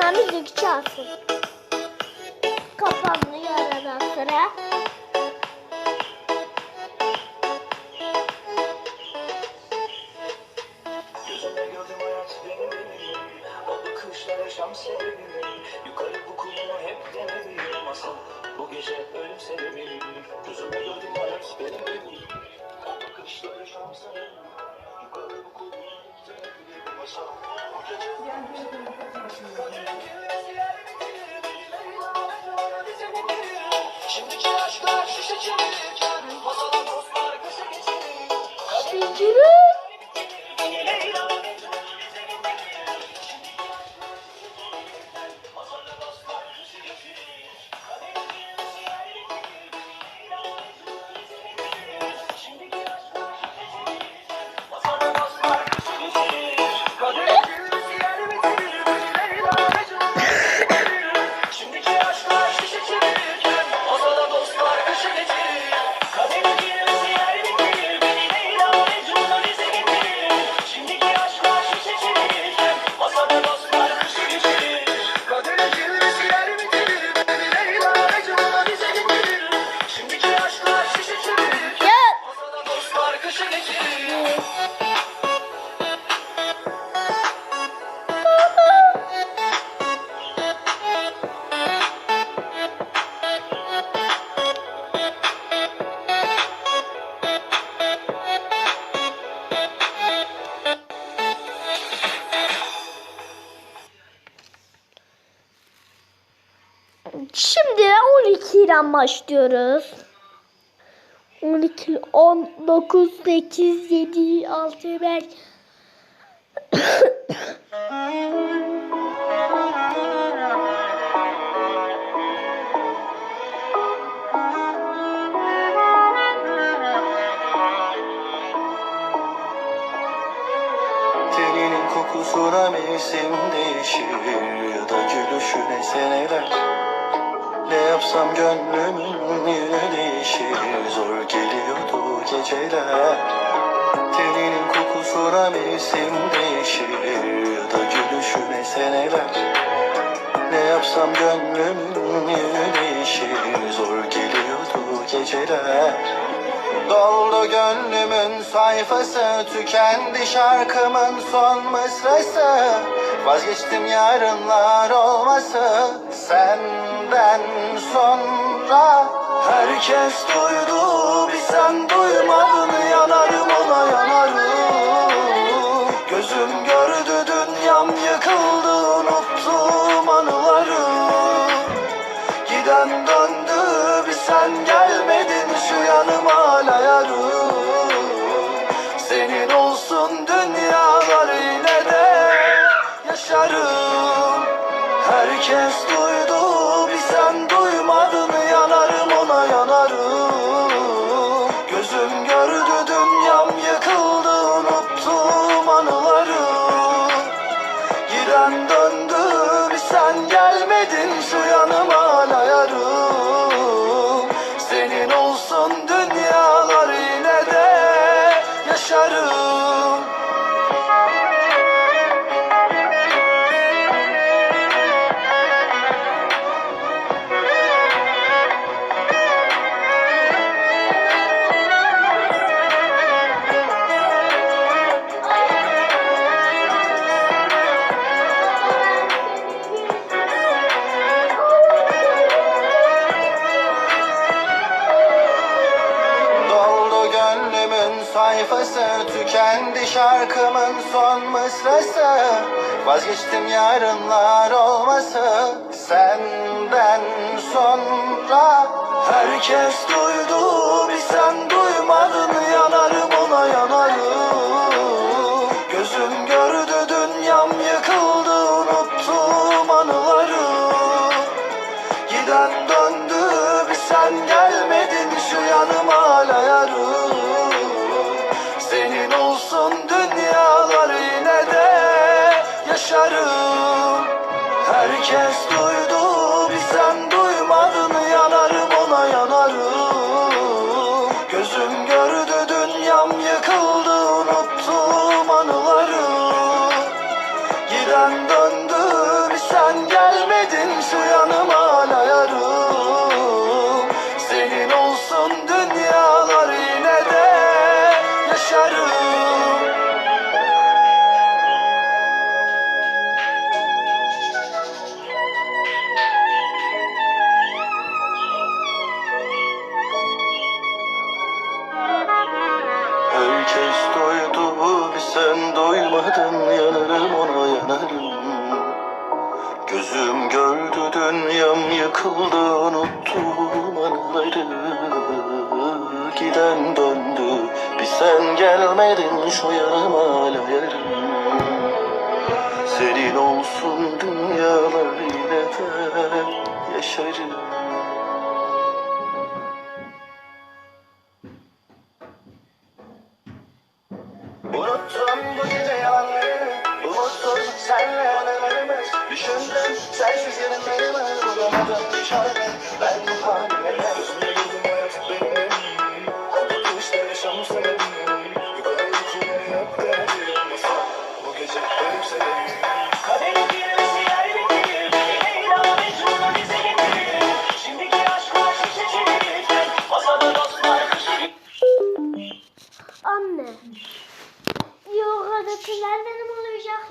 tane müzik çalsın. Kapanıyor aradan sonra. Gözümde gördüm hayat benim benim O bakışlar yaşam sebebim Şimdiki aşklar şişe çevirirken Masala dostlar kısa geçirir Yürü. 12'den başlıyoruz. 12, 19, 8, 7, 6, 5. Teninin kokusuna mevsim değişir Ya da gülüşüne seneler Ne yapsam gönlümün yönü değişir. Zor geliyordu geceler. Teninin kokusuna mevsim değişir. Ya da gülüşüne seneler. Ne yapsam gönlümün yönü değişir. Zor geliyordu geceler Doldu gönlümün sayfası Tükendi şarkımın son mısrası. Vazgeçtim yarınlar olması Senden sonra. Herkes duydu bir sen duymadın Yanarım Herkes sayfası Tükendi şarkımın son mısrası. Vazgeçtim yarınlar olması Senden sonra. Herkes duydu bir sen doymadın yanarım ona yanarım. Gözüm gördü dünyam yıkıldı unuttum anıları. Giden döndü bir sen gelmedin şu yanıma hala yarım Senin olsun dünyalar yine de yaşarım Unuttum bu gece yalanları Unuttum senle anılarımız. Düşündüm sensiz yarınlarımı Bulamadım dışarıda ben bu